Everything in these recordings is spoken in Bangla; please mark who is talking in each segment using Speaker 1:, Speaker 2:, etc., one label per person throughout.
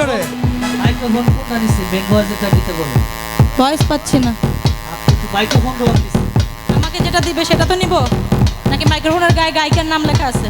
Speaker 1: করে?
Speaker 2: ভয়েস পাচ্ছি না।
Speaker 1: আপনি
Speaker 2: আমাকে যেটা দিবে সেটা তো নিব? নাকি মাইক্রোফোনের গায়ে গায়িকার নাম লেখা আছে?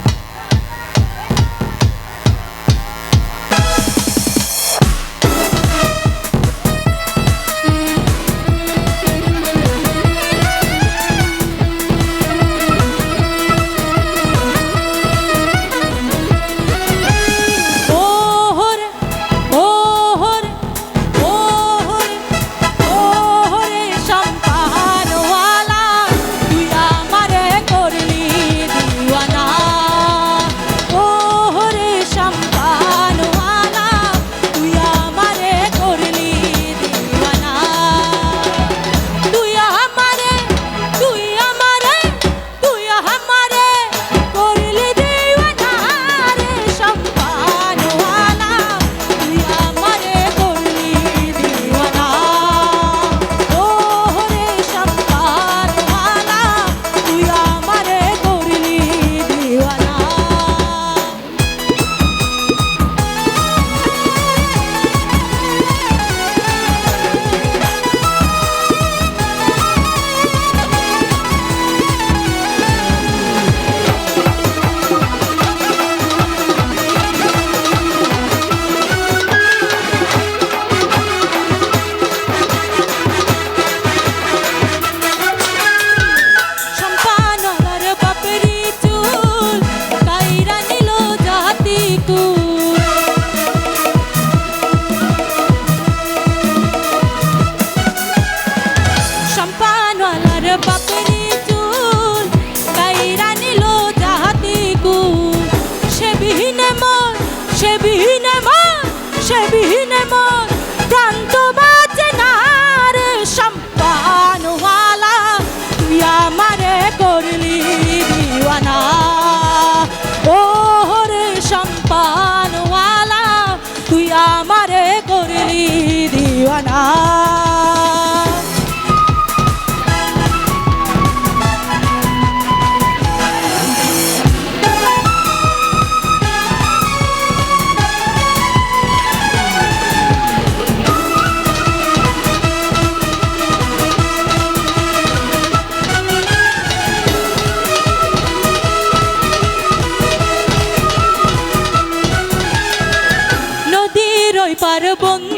Speaker 2: bop তার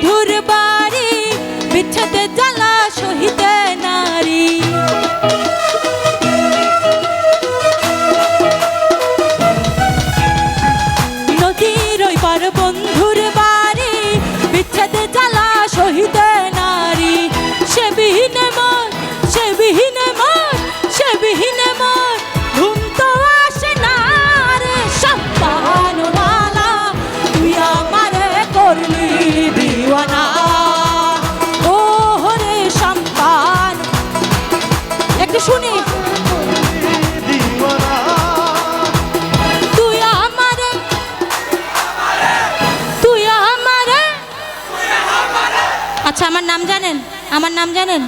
Speaker 2: আচ্ছা আমার নাম জানেন? আমার নাম জানেন?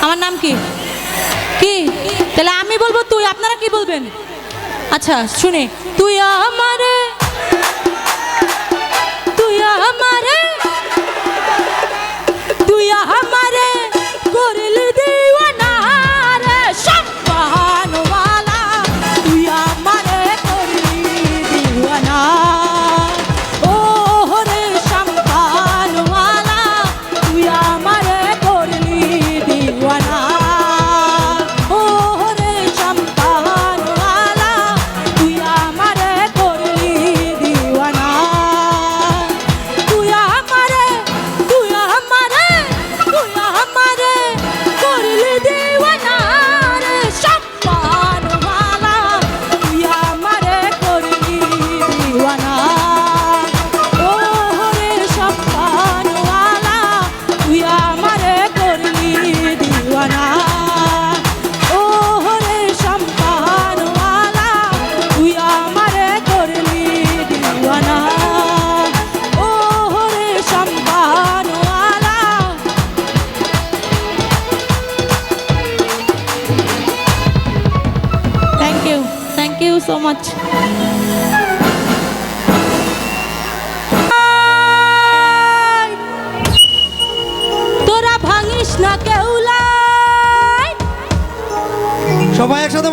Speaker 2: আমার নাম কি? কি? তাহলে আমি বলব তুই, আপনারা কি বলবেন? আচ্ছা শুনে। তুই আমার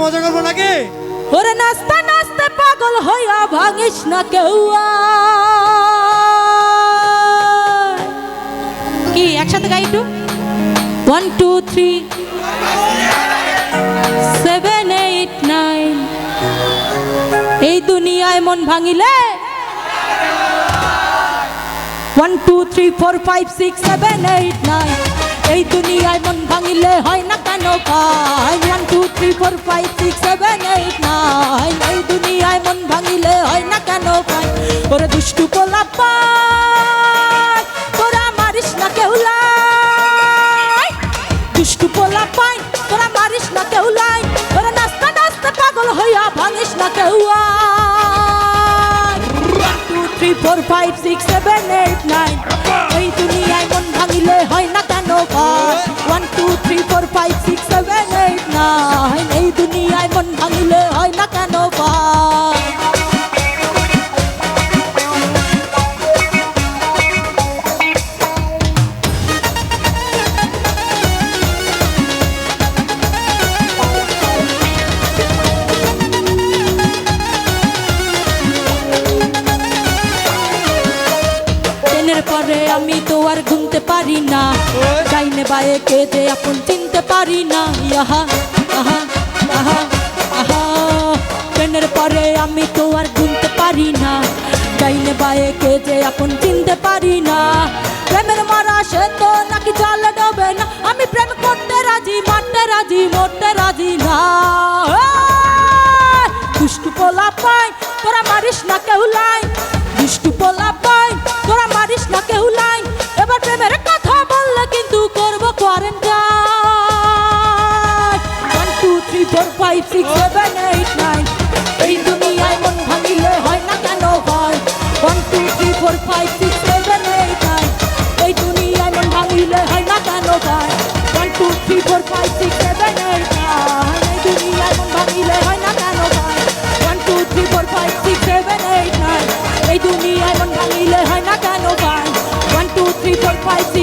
Speaker 3: মজা করব নাকি?
Speaker 2: ওরে নাস্তা নাস্তা, পাগল হইয়া ভাঙিস না কেউ কি, একসাথে গাই একটু? One two three seven eight nine এই দুনিয়ায় মন ভাঙিলে? One two three four five six seven eight nine এই দুনিয়ায় মন ভাঙিলে হয় না কেন ভাই one two three four five six seven eight nine এই দুনিয়ায় মন ভাঙিলে হয় না কেন ওরে দুষ্টু পোলা পাই তোরা মারিস না কেউ লাই। দুষ্টু পোলা পাই তোরা মারিস না কেউ লাই। ওরে নাস্তা নাস্তা পাগল হইয়া ভাঙিস না কেউ three four five six seven eight nine এই দুনিয়ায় মন ভাঙিলে হয় না কেন one two three four five six seven eight nine এই দুনিয়ায় আমি তো আর ঘুমতে পারি না। ডাইনে বায়ে কে যে আপন চিনতে পারি না। আহা আহা ট্রেনের পরে আমি তো আর ঘুমতে পারি না। ডাইনে বায়ে কে যে আপন চিনতে পারি না। প্রেমের মারা সে তো নাকি জলে ডবে না। আমি প্রেম করতে রাজি, মারতে রাজি, মরতে রাজি না। four five